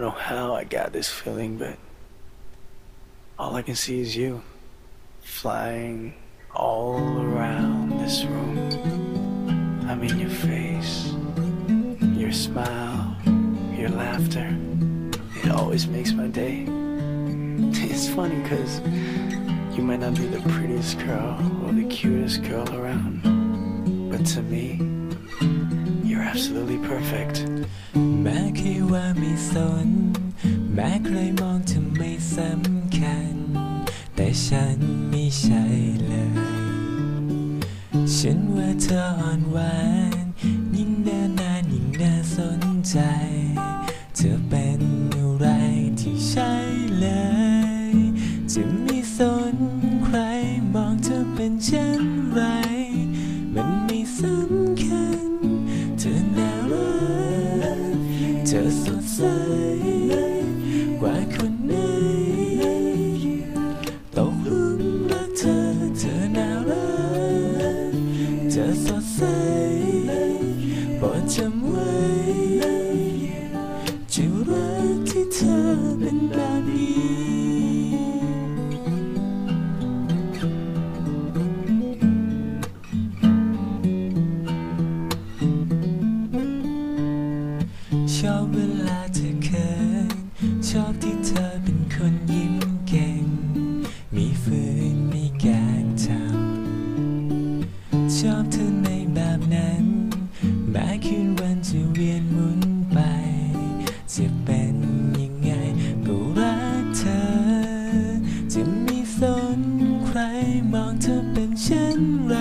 don't know how I got this feeling, but all I can see is you flying all around this room. I mean, your face, your smile, your laughter. It always makes my day. It's funny because you might not be the prettiest girl or the cutest girl around, but to me, absolutely perfect. แม้คิดว่าไม่สน แม้ใครมองเธอไม่สำคัญ แต่ฉันไม่ใช่เลย ฉันว่าเธออ่อนหวาน ยิ่งเดินนานยิ่งน่าสนใจ เธอเป็น ธอสดใสกว่าคนไหนตกหลุมรักเธอเธอน่ารักเธอสดใส ชอบเวลาเธอเขินชอบที่เธอเป็นคนยิ้มเก่ง มีฝืนมีแการทำชอบเธอในแบบนั้น แม้คืนวันจะเวียนหมุนไป จะเป็นยังไงก็รักเธอ จะม่สนใครมองเธอเป็นเช่นไร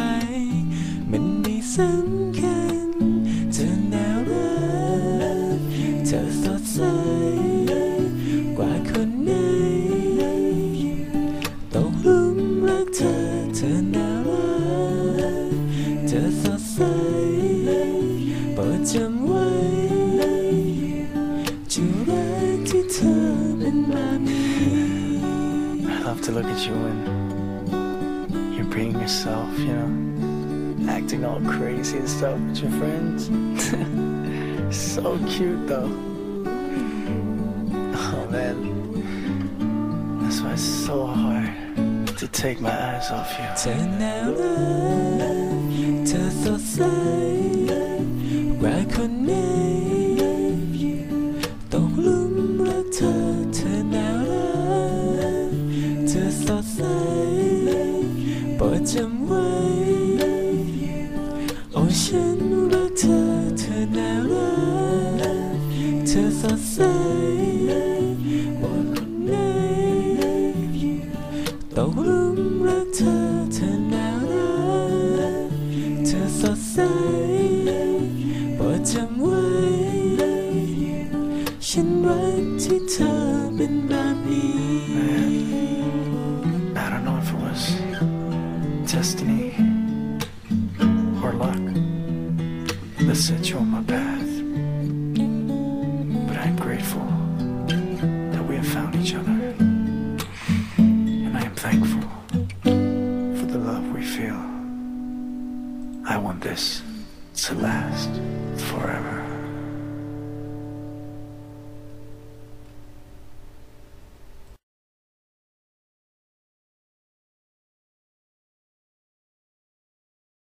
ปรดจำไว้จะรักที่เธอเป็นแบบนี้ I love to look at you when you're being yourself, you know, acting all crazy and stuff with your friends. so cute, though. Oh man, that's why it's so hard to take my eyes off you. เธอน่ารักเธอสดใสกว่า คนไหนตกหลุมรักเธอเธอน่ารักเธอสดใสโปรดจำไว้โอ้ฉันรักเธอเธอน่ารักเธอสดใสโปรดคนไหนตกหลุมรักเธอ นี้ I don't know if it was destiny or luck that set you on my path, but I'm grateful that we have found each other. And I am thankful for the love we feel. I want this to last forever.